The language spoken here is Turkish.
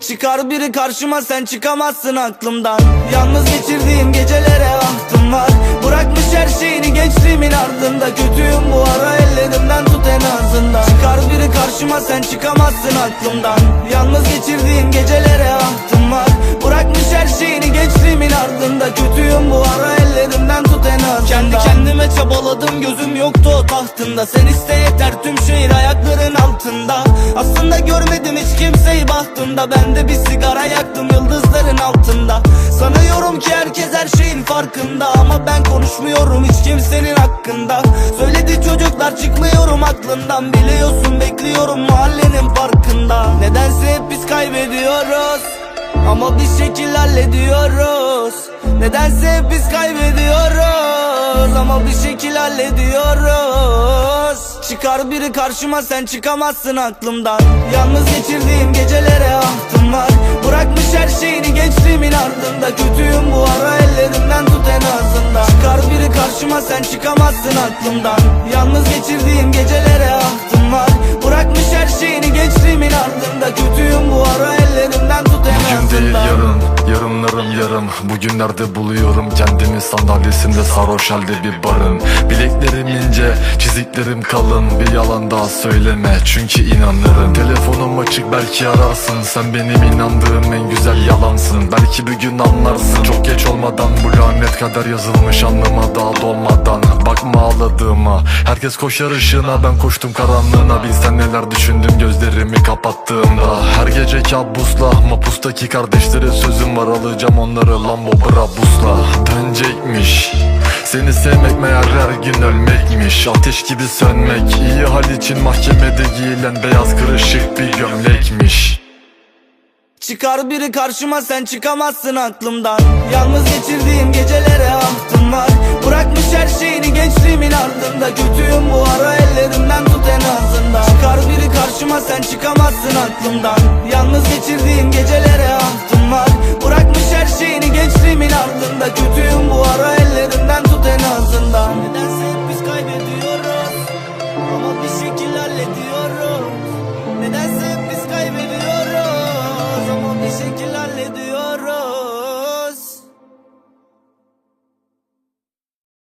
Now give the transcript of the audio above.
Çıkar biri karşıma sen çıkamazsın aklımdan. Yalnız geçirdiğim gecelere ahtım var. Bırakmış her şeyini gençliğimin ardında. Kötüyüm bu ara ellerimden tut en azından. Çıkar biri karşıma sen çıkamazsın aklımdan. Yalnız geçirdiğim gecelere ahtım var. Bırakmış her şeyini ardında Kötüyüm bu ara ellerimden tut en azından. Kendi kendime çabaladım gözüm yoktu o tahtında. Sen iste yeter tüm şehir ayakların altında. Aslında görmedim hiç kimseyi bahtında. Ben de bir sigara yaktım yıldızların altında. Sanıyorum ki herkes her şeyin farkında. Ama ben konuşmuyorum hiç kimsenin hakkında. Söyledi çocuklar çıkmıyorum aklından. Biliyorsun bekliyorum mahallenin farkında. Nedense hep biz kaybediyoruz. Ama bir şekil hallediyoruz Nedense hep biz kaybediyoruz. Ama bir şekil hallediyoruz. Çıkar biri karşıma sen çıkamazsın aklımdan. Yalnız geçirdiğim gecelere ahtım var. Bırakmış her şeyini gençliğimin ardında Kötüyüm bu ara ellerimden tut en azından. Çıkar biri karşıma sen çıkamazsın aklımdan. Yalnız geçirdiğim gecelere ahtım var. Bırakmış her şeyini gençliğimin ardında Kötüyüm yarım Bugünlerde buluyorum kendimi. Sandalyesinde sarhoş halde bir barın. Bileklerim ince, çiziklerim kalın Bir yalan daha söyleme. Çünkü inanırım. Telefonum açık belki ararsın. Sen benim inandığım en güzel yalansın. Belki bir gün anlarsın. Çok geç olmadan bu lanet kader yazılmış anlama daha dolmadan. Bakma ağladığıma. Herkes koşar ışığına. Ben koştum karanlığına. Bilsen neler düşündüm gözlerimi kapattığımda. Her gece kabusla mapustaki kardeşlere sözüm var. Alacağım onları Lambo Brabus'la. Dönecekmiş seni sevmek meğer her gün ölmekmiş. Ateş gibi sönmek iyi hal için mahkemede giyilen beyaz kırışık bir gömlekmiş. Çıkar biri karşıma sen çıkamazsın aklımdan. Yalnız geçirdiğim gecelere ahtım var. Bırakmış her şeyini gençliğimin ardında. Kötüyüm bu ara ellerimden tut en azından. Çıkar biri karşıma sen çıkamazsın aklımdan. Yalnız geçirdiğim gecelere